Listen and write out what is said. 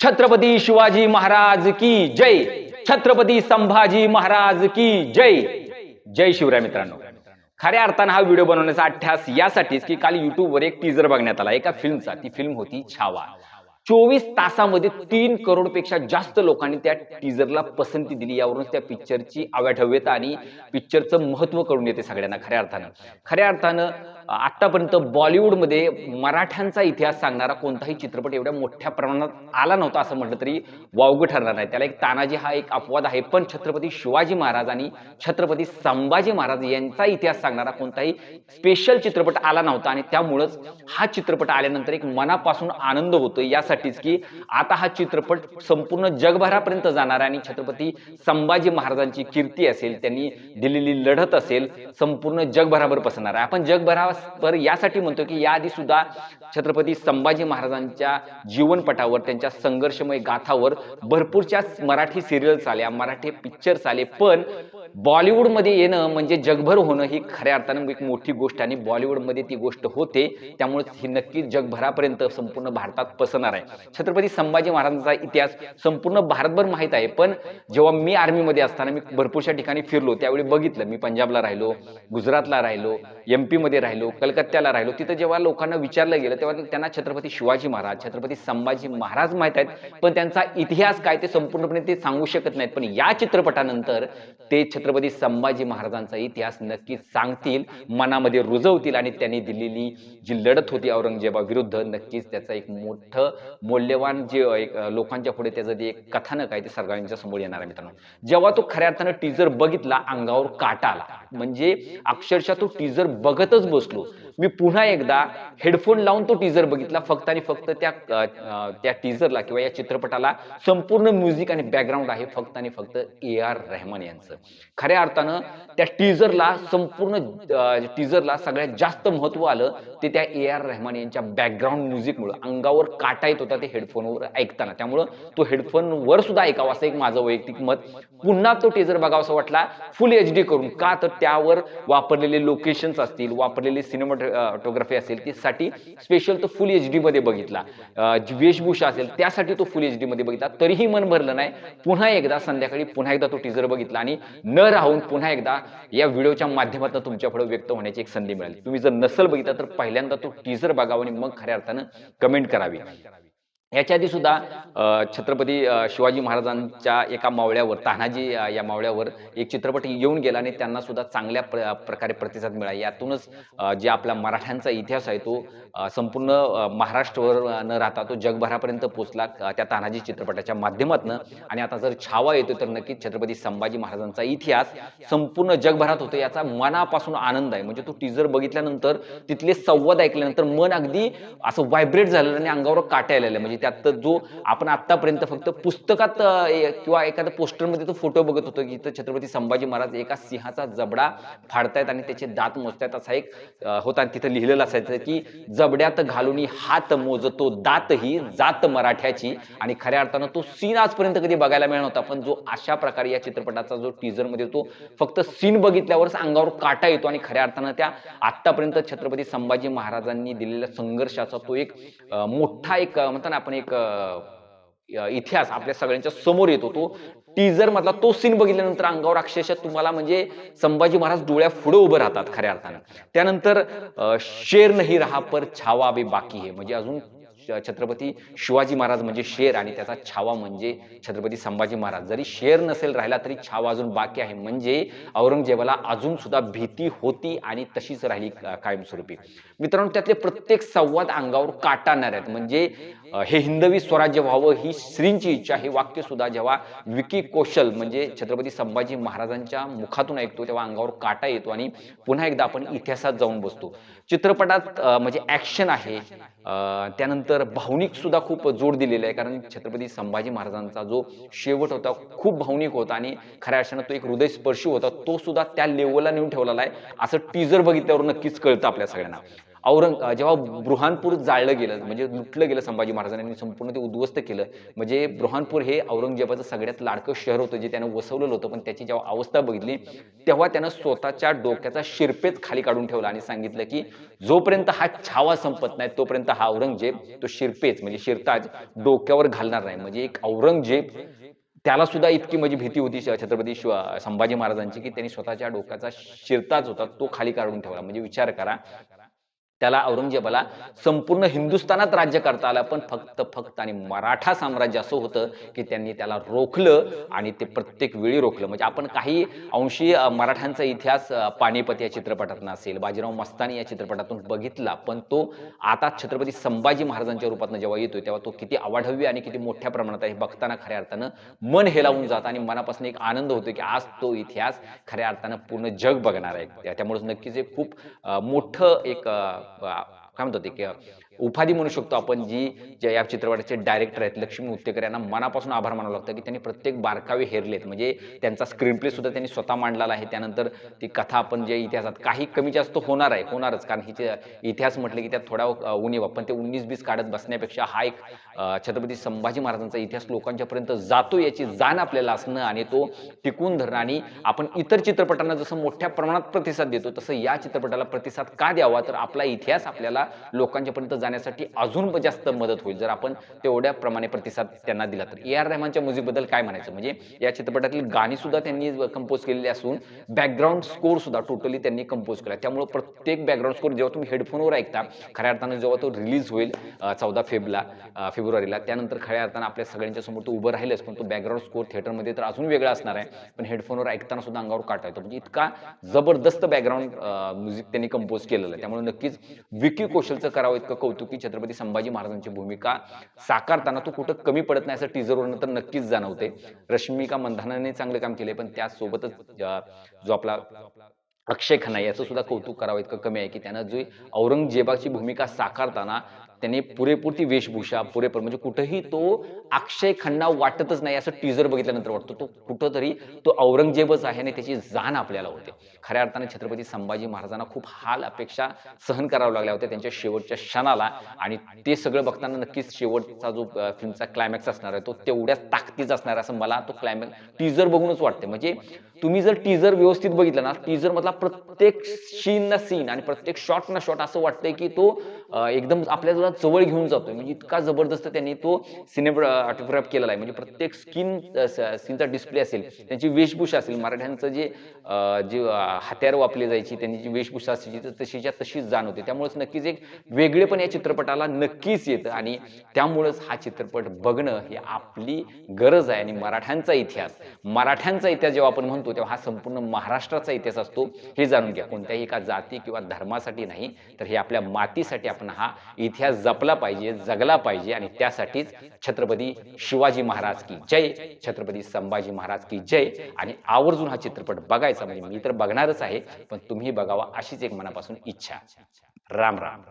छत्रपती शिवाजी महाराज की जय। छत्रपती संभाजी महाराज की जय। जय शिवराय मित्रांनो। खऱ्या अर्थानं हा व्हिडिओ बनवण्याचा अठ्यास यासाठीच की काल युट्यूबवर एक टीजर बघण्यात आला. एका फिल्मचा ती फिल्म होती छावा. चोवीस तासामध्ये तीन करोडपेक्षा जास्त लोकांनी त्या टीजरला पसंती दिली. यावरून त्या पिक्चरची अव्याठव्यता आणि पिक्चरचं महत्त्व कळून येते सगळ्यांना खऱ्या अर्थानं. खऱ्या अर्थानं आतापर्यंत बॉलिवूडमध्ये मराठ्यांचा इतिहास सांगणारा कोणताही चित्रपट एवढ्या मोठ्या प्रमाणात आला नव्हता असं म्हटलं तरी वावगं ठरणार नाही. त्याला एक तानाजी हा एक अपवाद आहे. पण छत्रपती शिवाजी महाराज आणि छत्रपती संभाजी महाराज यांचा इतिहास सांगणारा कोणताही स्पेशल चित्रपट आला नव्हता आणि त्यामुळंच हा चित्रपट आल्यानंतर एक मनापासून आनंद होतो यासाठीच की आता हा चित्रपट संपूर्ण जगभरापर्यंत जाणार आहे आणि छत्रपती संभाजी महाराजांची कीर्ती असेल त्यांनी दिलेली लढत असेल संपूर्ण जगभरावर पसरणार आहे. आपण जगभरावर यासाठी म्हणतो की याआधी सुद्धा छत्रपती संभाजी महाराजांच्या जीवनपटावर त्यांच्या संघर्षमय गाथावर भरपूरच्या मराठी सिरियल्स आल्या मराठी पिक्चर्स आले. पण बॉलिवूडमध्ये येणं म्हणजे जगभर होणं ही खऱ्या अर्थानं एक मोठी गोष्ट आणि बॉलिवूडमध्ये ती गोष्ट होते. त्यामुळे ही नक्कीच जगभरापर्यंत संपूर्ण भारतात पसरणार आहे. छत्रपती संभाजी महाराजांचा इतिहास संपूर्ण भारतभर माहीत आहे. पण जेव्हा मी आर्मीमध्ये असताना मी भरपूरशा ठिकाणी फिरलो. त्यावेळी बघितलं मी पंजाबला राहिलो गुजरातला राहिलो एम पीमध्ये राहिलो कलकत्त्याला राहिलो. तिथं जेव्हा लोकांना विचारलं गेलं तेव्हा त्यांना छत्रपती शिवाजी महाराज छत्रपती संभाजी महाराज माहीत आहेत. पण त्यांचा इतिहास काय ते संपूर्णपणे ते सांगू शकत नाहीत. पण या चित्रपटानंतर ते छत्रपती संभाजी महाराजांचा इतिहास नक्कीच सांगतील मनामध्ये रुजवतील आणि त्यांनी दिलेली जी लढत होती औरंगजेबाविरुद्ध नक्कीच त्याचं एक मोठं मौल्यवान जे एक लोकांच्या पुढे त्याचं जे एक कथानक आहे ते सर्वांच्या समोर येणार आहे मित्रांनो. जेव्हा तो खऱ्या अर्थानं टीजर बघितला अंगावर काटा आला. म्हणजे अक्षरशः तो टीजर बघतच बसलो. मी पुन्हा एकदा हेडफोन लावून तो टीजर बघितला फक्त आणि फक्त त्या त्या टीजरला किंवा या चित्रपटाला संपूर्ण म्युझिक आणि बॅकग्राऊंड आहे फक्त आणि फक्त ए आर रहमान यांचं. खऱ्या अर्थानं त्या टीजरला संपूर्ण टीजरला सगळ्यात जास्त महत्त्व आलं. ते त्या ए आर रहमान यांच्या बॅकग्राऊंड म्युझिकमुळं अंगावर काटा येत होता ते हेडफोनवर ऐकताना. त्यामुळं तो हेडफोनवर सुद्धा ऐकावा असं एक माझं वैयक्तिक मत. पुन्हा तो टीजर बघावासा वाटला फुल एच डी करून. का तर त्यावर वापरलेले लोकेशन्स असतील वापरलेले सिनेमाटोग्राफी असेल त्यासाठी स्पेशल तो फुल एच डी मध्ये बघितला. वेशभूषा असेल त्यासाठी तो फुल एच डी मध्ये बघितला. तरीही मन भरलं नाही. पुन्हा एकदा संध्याकाळी पुन्हा एकदा तो टीजर बघितला आणि न राहून पुन्हा एकदा या व्हिडिओच्या माध्यमातून तुमच्यापुढे व्यक्त होण्याची एक संधी मिळाली. तुम्ही जर नसल बघितला तर पहिल्यांदा तो टीजर बघावा आणि मग खऱ्या अर्थानं कमेंट करावी. याच्या आधी सुद्धा छत्रपती शिवाजी महाराजांच्या एका मावळ्यावर तानाजी या मावळ्यावर एक चित्रपट येऊन गेला आणि त्यांना सुद्धा चांगल्या प्र प्रकारे प्रतिसाद मिळाला. यातूनच जे आपला मराठ्यांचा इतिहास आहे तो संपूर्ण महाराष्ट्रवर न राहता तो जगभरापर्यंत पोचला त्या तानाजी चित्रपटाच्या माध्यमातून. आणि आता जर छावा येतो तर नक्कीच छत्रपती संभाजी महाराजांचा इतिहास संपूर्ण जगभरात होतो याचा मनापासून आनंद आहे. म्हणजे तो टीजर बघितल्यानंतर तिथले संवाद ऐकल्यानंतर मन अगदी असं व्हायब्रेट झालेलं आणि अंगावर काटा आलेलं म्हणजे त्यात जो आपण आतापर्यंत फक्त पुस्तकात किंवा एखाद्या पोस्टरमध्ये तो फोटो बघत होतो की इथं छत्रपती संभाजी महाराज एका सिंहाचा जबडा फाडतायत आणि त्याचे दात मोजतायत असा एक होता. आणि तिथं लिहिलेलं असायचं की जबड्यात घालून हात मोजतो दात ही जात मराठ्याची. आणि खऱ्या अर्थानं तो सीन आजपर्यंत कधी बघायला मिळणार होता पण जो अशा प्रकारे या चित्रपटाचा जो टीजरमध्ये तो फक्त सीन बघितल्यावरच अंगावर काटा येतो. आणि खऱ्या अर्थानं त्या आतापर्यंत छत्रपती संभाजी महाराजांनी दिलेल्या संघर्षाचा तो एक मोठा एक म्हणतात ना आपण एक इतिहास आपल्या सगळ्यांच्या समोर येतो. तो टीजर मधला तो सीन बघितल्यानंतर अंगावर अक्षरशः तुम्हाला म्हणजे संभाजी महाराज डोळ्या पुढे उभं राहतात खऱ्या अर्थानं. त्यानंतर शेर नाही रहा पर छावा बे बाकी हे. म्हणजे अजून छत्रपती शिवाजी महाराज म्हणजे शेर आणि त्याचा छावा म्हणजे छत्रपती संभाजी महाराज. जरी शेर नसेल राहिला तरी छावा अजून बाकी आहे. म्हणजे औरंगजेबाला अजून सुद्धा भीती होती आणि तशीच राहिली कायमस्वरूपी. मित्रांनो त्यातले प्रत्येक संवाद अंगावर काटाणार आहेत. म्हणजे हे हिंदवी स्वराज्य व्हावं ही श्रींची इच्छा हे वाक्य सुद्धा जेव्हा विकी कौशल म्हणजे छत्रपती संभाजी महाराजांच्या मुखातून ऐकतो तेव्हा अंगावर काटा येतो आणि पुन्हा एकदा आपण इतिहासात जाऊन बसतो. चित्रपटात म्हणजे ऍक्शन आहे. त्यानंतर भावनिक सुद्धा खूप जोड दिलेला आहे कारण छत्रपती संभाजी महाराजांचा जो शेवट होता खूप भावनिक होता आणि खऱ्या अर्थानं तो एक हृदयस्पर्शी होता तो सुद्धा त्या लेवलला नेऊन ठेवलेला आहे. असं टीजर बघितल्यावर नक्कीच कळतं आपल्या सगळ्यांना. औरंग जेव्हा बृहानपूर जाळलं गेलं म्हणजे लुटलं गेलं संभाजी महाराजांनी संपूर्ण ते उद्ध्वस्त केलं म्हणजे बृहानपूर हे औरंगजेबाचं सगळ्यात लाडकं शहर होतं जे त्यानं वसवलेलं होतं पण त्याची जेव्हा अवस्था बघितली तेव्हा त्यानं स्वतःच्या डोक्याचा शिरपेच खाली काढून ठेवला आणि सांगितलं की जोपर्यंत हा छावा संपत नाही तोपर्यंत हा औरंगजेब तो शिरपेच म्हणजे शिरताज डोक्यावर घालणार नाही. म्हणजे एक औरंगजेब त्याला सुद्धा इतकी म्हणजे भीती होती छत्रपती शिव संभाजी महाराजांची की त्यांनी स्वतःच्या डोक्याचा शिरताज होता तो खाली काढून ठेवला. म्हणजे विचार करा त्याला औरंगजेबाला संपूर्ण हिंदुस्थानात राज्य करता आलं. पण फक्त फक्त आणि मराठा साम्राज्य असं होतं की त्यांनी त्याला रोखलं आणि ते प्रत्येक वेळी रोखलं. म्हणजे आपण काही अंशी मराठ्यांचा इतिहास पानिपत या चित्रपटातून असेल बाजीराव मस्तानी या चित्रपटातून बघितला पण तो आता छत्रपती संभाजी महाराजांच्या रूपातनं जेव्हा येतोय तेव्हा तो किती आवाढव्य आणि किती मोठ्या प्रमाणात आहे बघताना खऱ्या अर्थानं मन हेलावून जातं आणि मनापासून एक आनंद होतो की आज तो इतिहास खऱ्या अर्थानं पूर्ण जग बघणार आहे. त्या- त्यामुळे नक्कीच एक खूप मोठं एक Camdo de Kiel. उपाधी म्हणू शकतो आपण जी ज्या या चित्रपटाचे डायरेक्टर आहेत लक्ष्मी उत्तेकर यांना मनापासून आभार मानावं लागतं की त्यांनी प्रत्येक बारकावे हेरलेत. म्हणजे त्यांचा स्क्रीन प्ले सुद्धा त्यांनी स्वतः मांडलेला आहे. त्यानंतर ती कथा आपण जे इतिहासात काही कमी जास्त होणार आहे होणारच. कारण हिचे इतिहास म्हटलं की त्यात थोडा उणीवा पण ते उन्नीस बीस काढत बसण्यापेक्षा हा एक छत्रपती संभाजी महाराजांचा इतिहास लोकांच्यापर्यंत जातो याची जाण आपल्याला असणं आणि तो टिकून धरणं आणि आपण इतर चित्रपटांना जसं मोठ्या प्रमाणात प्रतिसाद देतो तसं या चित्रपटाला प्रतिसाद का द्यावा? तर आपला इतिहास आपल्याला लोकांच्यापर्यंत जाण्यासाठी अजून जास्त मदत होईल. जर आपण तेवढ्या प्रमाणे प्रतिसाद त्यांना दिला तर. ए आर रहमानच्या म्युझिकबद्दल काय म्हणायचं? म्हणजे या चित्रपटातील गाणी सुद्धा त्यांनी कंपोज केलेली असून बॅकग्राऊंड स्कोर सुद्धा टोटली त्यांनी कंपोज केला. त्यामुळे प्रत्येक बॅकग्राऊंड स्कोर जेव्हा तुम्ही हेडफोनवर ऐकता खऱ्या अर्थानं जेव्हा तो रिलीज होईल चौदा फेबला फेब्रुवारीला त्यानंतर खऱ्या अर्थानं आपल्या सगळ्यांच्या समोर तो उभं राहिलच पण तो बॅकग्राऊंड स्कोर थिएटरमध्ये तर अजून वेगळा असणार आहे. पण हेडफोनवर ऐकताना सुद्धा अंगावर काटा येतो. म्हणजे इतका जबरदस्त बॅकग्राऊंड म्युझिक त्यांनी कंपोज केलेलं आहे. त्यामुळे नक्कीच विकी कौशलचं करावं इतकं कौतुक की छत्रपती संभाजी महाराजांची भूमिका साकारताना तो कुठं कमी पडत नाही असं टीजरवरून तर नक्कीच जाणवते. रश्मिका मंधानाने चांगलं काम केले पण त्यासोबतच जो आपला अक्षय खन्ना याचं सुद्धा कौतुक करावं इतकं कमी आहे की त्यानं जी औरंगजेबाची भूमिका साकारताना त्याने पुरेपूर ती वेशभूषा पुरेपूर म्हणजे कुठेही तो अक्षय खन्ना वाटतच नाही असं टीजर बघितल्यानंतर वाटतो. तो कुठंतरी तो औरंगजेबच आहे आणि त्याची जाण आपल्याला होते. खऱ्या अर्थाने छत्रपती संभाजी महाराजांना खूप हाल अपेक्षा सहन करावं लागल्या होत्या त्यांच्या शेवटच्या क्षणाला. आणि ते सगळं बघताना नक्कीच शेवटचा जो फिल्मचा क्लायमॅक्स असणार आहे तो तेवढ्याच ताकदीचा असणार आहे असं मला तो क्लायमॅक्स टीजर बघूनच वाटते म्हणजे तुम्ही जर टीजर व्यवस्थित बघितला ना टीजर मधला प्रत्येक सीन ना सीन आणि प्रत्येक शॉट ना शॉट असं वाटतंय की तो एकदम आपल्याला जवळ घेऊन जातोय. म्हणजे इतका जबरदस्त त्यांनी तो सिनेमॅटोग्राफ केलेला आहे. म्हणजे प्रत्येक स्किन सीनचा डिस्प्ले असेल त्यांची वेशभूषा असेल मराठ्यांचं जे जे हत्यार वापरली जायची त्यांनी जी वेशभूषा असायची तर तशीच्या तशीच जाण होते. त्यामुळेच नक्कीच एक वेगळेपण या चित्रपटाला नक्कीच येतं आणि त्यामुळेच हा चित्रपट बघणं ही आपली गरज आहे आणि मराठ्यांचा इतिहास. मराठ्यांचा इतिहास जेव्हा आपण म्हणतो म्हणतो तेव्हा हा संपूर्ण महाराष्ट्राचा इतिहास असतो हे जाणून घ्या. कोणत्याही एका जाती किंवा धर्मासाठी नाही तर हे आपल्या मातीसाठी आपण हा इतिहास जपला पाहिजे जगला पाहिजे आणि त्यासाठीच छत्रपती शिवाजी महाराज की जय छत्रपती संभाजी महाराज की जय आणि आवर्जून हा चित्रपट बघायचा. म्हणजे मी तर बघणारच आहे पण तुम्ही बघावा अशीच एक मनापासून इच्छा. राम राम.